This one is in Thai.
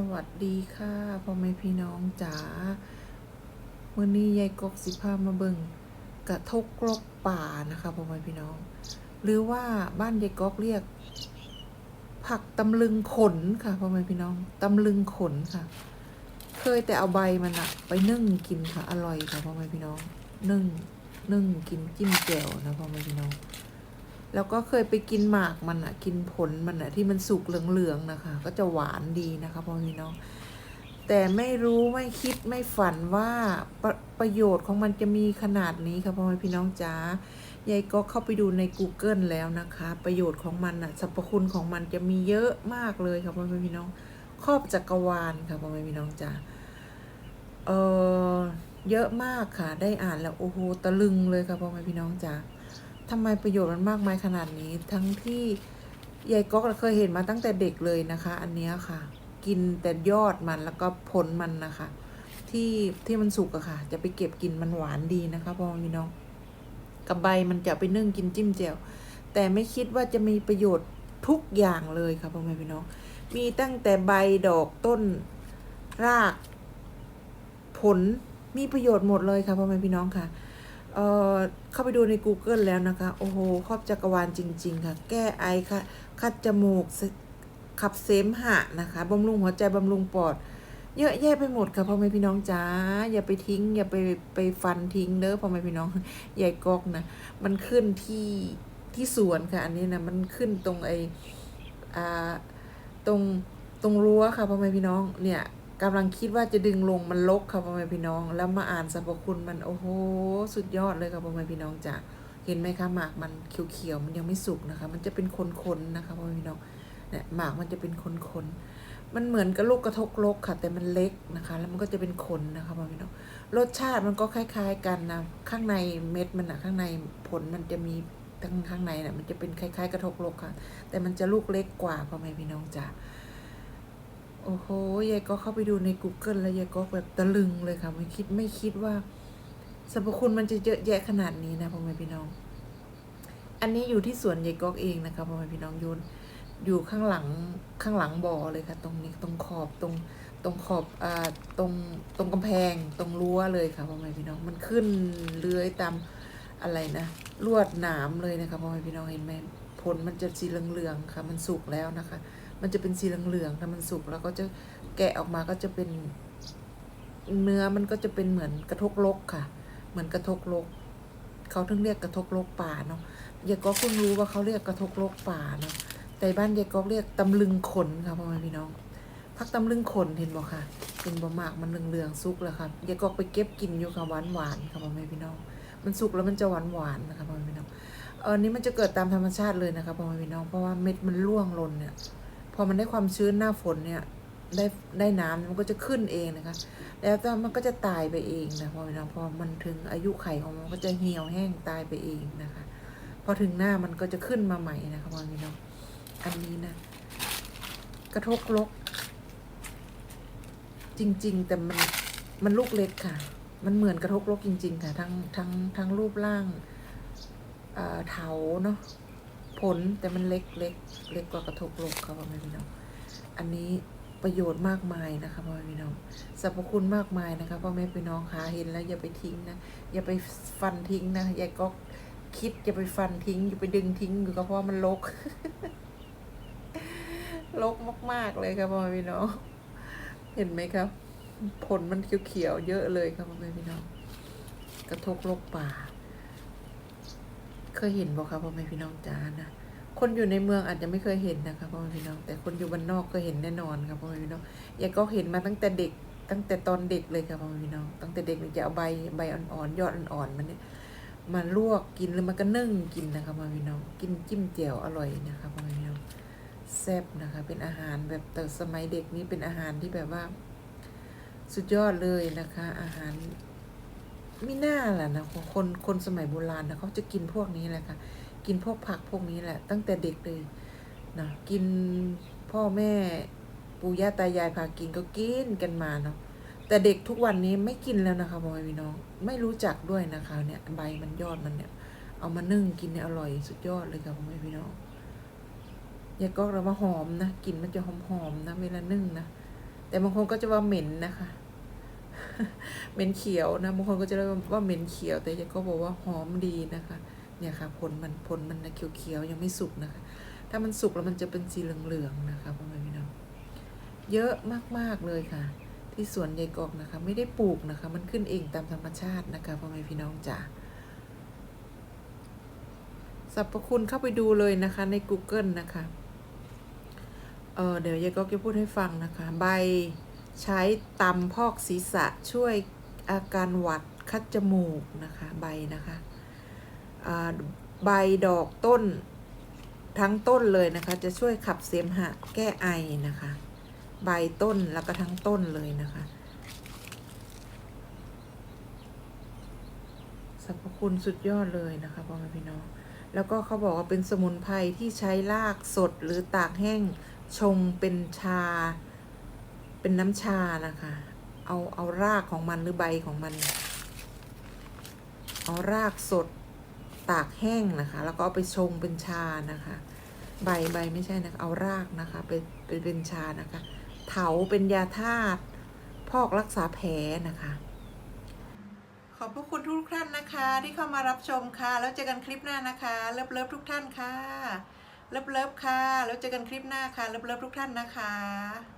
สวัสดีค่ะพ่อแม่พี่น้องจ๋าวันนี้ยายกกสิพามาเบิ่งกระทกกลกป่านะคะพ่อแม่พี่น้อง หรือว่าบ้านยายกกเรียก ผักตำลึงขนค่ะพ่อแม่พี่น้องตำลึงขนค่ะ เคยแต่เอาใบมันอะไปนึ่งกินค่ะอร่อยค่ะพ่อแม่พี่น้อง นึ่งนึ่งกินจิ้มแจ่วนะพ่อแม่พี่น้อง แล้วก็เคยไปกินหมากมันอะกินผลมันอะที่มันสุกเหลืองๆนะคะ ก็จะหวานดีนะคะพ่อพี่น้องแต่ไม่รู้ไม่คิดไม่ฝันว่าประประโยชน์ของมันจะมีขนาดนี้ค่ะพ่อแม่พี่น้องจ๋ายายก็เข้าไปดูใน Google แล้วนะคะ ประโยชน์ของมันอะสรรพคุณของมันจะมีเยอะมากเลยค่ะพ่อแม่พี่น้องครอบจักรวาลค่ะพ่อแม่พี่น้องจ๋าเออเยอะมากค่ะ ได้อ่านแล้วโอ้โหตะลึงเลยค่ะพ่อแม่พี่น้องจ๋า ทำไมประโยชน์มันมากมายขนาดนี้ ทั้งที่ยายก๊อกเคยเห็นมาตั้งแต่เด็กเลยนะคะ อันนี้ค่ะ กินแต่ยอดมันแล้วก็ผลมันนะคะ ที่ที่มันสุกอะค่ะ จะไปเก็บกินมันหวานดีนะคะพ่อพี่น้องกับใบมันจะไปนึ่งกินจิ้มแจ่วแต่ไม่คิดว่าจะมีประโยชน์ทุกอย่างเลยค่ะพ่อแม่พี่น้อง มีตั้งแต่ใบดอกต้นราก ผลมีประโยชน์หมดเลยค่ะพ่อแม่พี่น้องค่ะ เอ่อเข้าไปดูใน Google แล้วนะคะ โอ้โห ครอบจักรวาลจริง ๆ ค่ะ แก้ไอค่ะ คัดจมูก ขับเสมหะนะคะบำรุงหัวใจบำรุงปอด เยอะแยะไปหมดค่ะพ่อแม่พี่น้องจ้าอย่าไปทิ้ง อย่าไปไปฟันทิ้งเด้อพ่อแม่พี่น้องใหญ่กอกนะ มันขึ้นที่ที่สวนค่ะ อันนี้นะมันขึ้นตรงไออ่าตรงตรงรั้วค่ะพ่อแม่พี่น้องเนี่ย กำลังคิดว่าจะดึงลงมันลกค่ะพ่อแม่พี่น้อง แล้วมาอ่านสรรพคุณมันโอ้โหสุดยอดเลยค่ะพ่อแม่พี่น้องจ้ะเห็นไหมคะหมากมันเขียวๆมันยังไม่สุกนะคะ มันจะเป็นคนๆนะคะพ่อแม่พี่น้องเนี่ยหมากมันจะเป็นคนๆมันเหมือนกับลูกกระทกลกค่ะ แต่มันเล็กนะคะ แล้วมันก็จะเป็นคนนะคะพ่อแม่พี่น้องรสชาติมันก็คล้าย ๆ กันนะข้างในเม็ดมันอะข้างในผลมันจะมีทั้งข้างในน่ะมันจะเป็นคล้ายๆ กระทกลกค่ะ แต่มันจะลูกเล็กกว่าพ่อแม่พี่น้องจ้ะ โอ้โหยายก็เข้าไปดูใน Google แล้วยายก็แบบตะลึงเลยค่ะไม่คิดไม่คิดว่าสรรพคุณมันจะเยอะแยะขนาดนี้นะพ่อแม่พี่น้อง อันนี้อยู่ที่สวนยายกอกเองนะคะพ่อแม่พี่น้องยูนอยู่ข้างหลังข้างหลังบ่อเลยค่ะ ตรงนี้ตรงขอบตรงตรงขอบอ่าตรงตรงกำแพงตรงรั้วเลยค่ะพ่อแม่พี่น้องมันขึ้นเลื้อยตามอะไรนะลวดหนามเลยนะคะพ่อแม่พี่น้องเห็นไหมผลมันจะสีเหลืองๆค่ะ มันสุกแล้วนะคะ มันจะเป็นสีเหลืองๆถ้ามันสุกแล้วก็จะแกะออกมาก็จะเป็นเนื้อมันก็จะเป็นเหมือนกระทกลกค่ะ เหมือนกระทกลกเขาถึงเรียกกระทกลกป่าเนาะยายก็เพิ่งรู้ว่าเขาเรียกกระทกลกป่าเนาะแต่บ้านยายก็เรียกตำลึงขนค่ะพ่อแม่พี่น้องพักตำลึงขนเห็นบอกค่ะเป็นบะหมากมันเหลืองๆสุกแล้วค่ะยายก็ไปเก็บกินอยู่ค่ะหวานหวานๆค่ะพ่อแม่พี่น้อง มันสุกแล้วมันจะหวานหวานๆนะคะพ่อแม่พี่น้องเออนี่มันจะเกิดตามธรรมชาติเลยนะคะพ่อแม่พี่น้องเพราะว่าเม็ดมันร่วงหล่นเนี่ย พอมันได้ความชื้นหน้าฝนเนี่ย ได้ได้น้ำมันก็จะขึ้นเองนะคะ แล้วก็มันก็จะตายไปเองนะพอเวลาพอมันถึงอายุไขของมันก็จะเหี่ยวแห้งตายไปเองนะคะ พอถึงหน้ามันก็จะขึ้นมาใหม่นะคะพอพี่น้องอันนี้นะ กระทกลก จริง ๆ แต่มันมันลูกเล็กค่ะ มันเหมือนกระทกลกจริง ๆ ค่ะ ทั้งทั้งทั้งรูปร่างเอ่อเถาเนาะ ผลแต่มันเล็กเล็กเล็กกว่ากระทบโลกค่ะพ่อแม่พี่น้องอันนี้ประโยชน์มากมายนะคะพ่อแม่พี่น้องสรรพคุณมากมายนะคะพ่อแม่พี่น้องคะเห็นแล้วอย่าไปทิ้งนะอย่าไปฟันทิ้งนะอย่าก็คิดอย่าไปฟันทิ้งอย่าไปดึงทิ้งอยู่ก็เพราะมันลกลกมาก ๆ เลยค่ะพ่อแม่พี่น้องเห็นไหมครับ ผลมันเขียวๆเยอะเลยค่ะพ่อแม่พี่น้องกระทบโลกป่า เคยเห็นบอกครับพ่อแม่พี่น้องจ้านะคนอยู่ในเมืองอาจจะไม่เคยเห็นนะคะพ่อแม่พี่น้องแต่คนอยู่บ้านนอกก็เห็นแน่นอนครับพ่อแม่พี่น้องยายก็เห็นมาตั้งแต่เด็ก ตั้งแต่ตอนเด็กเลยค่ะพ่อแม่พี่น้องตั้งแต่เด็กจะเอาใบใบอ่อนๆยอดอ่อนๆมันเนี่ยมาลวกกินหรือมันก็นึ่งกินนะคะพ่อแม่พี่น้องกินจิ้มแจ่วอร่อยนะคะพ่อแม่พี่น้องแซ่บนะคะเป็นอาหารแบบแต่สมัยเด็กนี้เป็นอาหารที่แบบว่า สุดยอดเลยนะคะ อาหาร ม่น่าแหละนะคนคนสมัยโบราณนะเขาจะกินพวกนี้แหละค่ะ กินพวกผักพวกนี้แหละ ตั้งแต่เด็กเลยนะกินพ่อแม่ปู่ย่าตายายพากินก็กินกันมาเนาะแต่เด็กทุกวันนี้ไม่กินแล้วนะคะพ่อแม่พี่น้องไม่รู้จักด้วยนะคะ เนี่ยใบมันยอดมันเนี่ย เอามานึ่งกินเนี่ยอร่อยสุดยอดเลยค่ะพ่อแม่พี่น้องยายก็เรามาหอมนะกลินมันจะหอมๆนะเวลานึ่งนะแต่บางคนก็จะว่าเหม็นนะคะ เหม็นเขียวนะบางคนก็จะเรียกว่าเหม็นเขียว แต่ยายก็บอกว่าหอมดีนะคะ เนี่ยค่ะผลมันผลมันนะเขียวๆยังไม่สุกนะคะ ถ้ามันสุกแล้วมันจะเป็นสีเหลืองๆนะคะพ่อแม่พี่น้องเยอะมากๆเลยค่ะ ที่สวนยายกอกนะคะ ไม่ได้ปลูกนะคะ มันขึ้นเองตามธรรมชาตินะคะพ่อแม่พี่น้องจ๋าสรรพคุณเข้าไปดูเลยนะคะใน Google นะคะ เออเดี๋ยวยายก็จะพูดให้ฟังนะคะ ใบ ใช้ตำพอกศีรษะช่วยอาการหวัดคัดจมูกนะคะใบนะคะใบดอกต้นทั้งต้นเลยนะคะ จะช่วยขับเสมหะแก้ไอนะคะ ใบต้นแล้วก็ทั้งต้นเลยนะคะสรรพคุณสุดยอดเลยนะคะพ่อแม่พี่น้อง แล้วก็เขาบอกว่าเป็นสมุนไพรที่ใช้รากสดหรือตากแห้งชงเป็นชา เป็นน้ำชานะคะ เอาเอารากของมันหรือใบของมัน เอารากสดตากแห้งนะคะ แล้วก็ไปชงเป็นชานะคะ ใบใบไม่ใช่นะคะเอารากนะคะไปไปเป็นชานะคะ เถาเป็นยาธาตุพอกรักษาแผลนะคะ ขอบพระคุณทุกท่านนะคะ ที่เข้ามารับชมค่ะ แล้วเจอกันคลิปหน้านะคะ เลิฟเลิฟทุกท่านค่ะ เลิฟเลิฟค่ะ แล้วเจอกันคลิปหน้าค่ะ เลิฟเลิฟทุกท่านนะคะ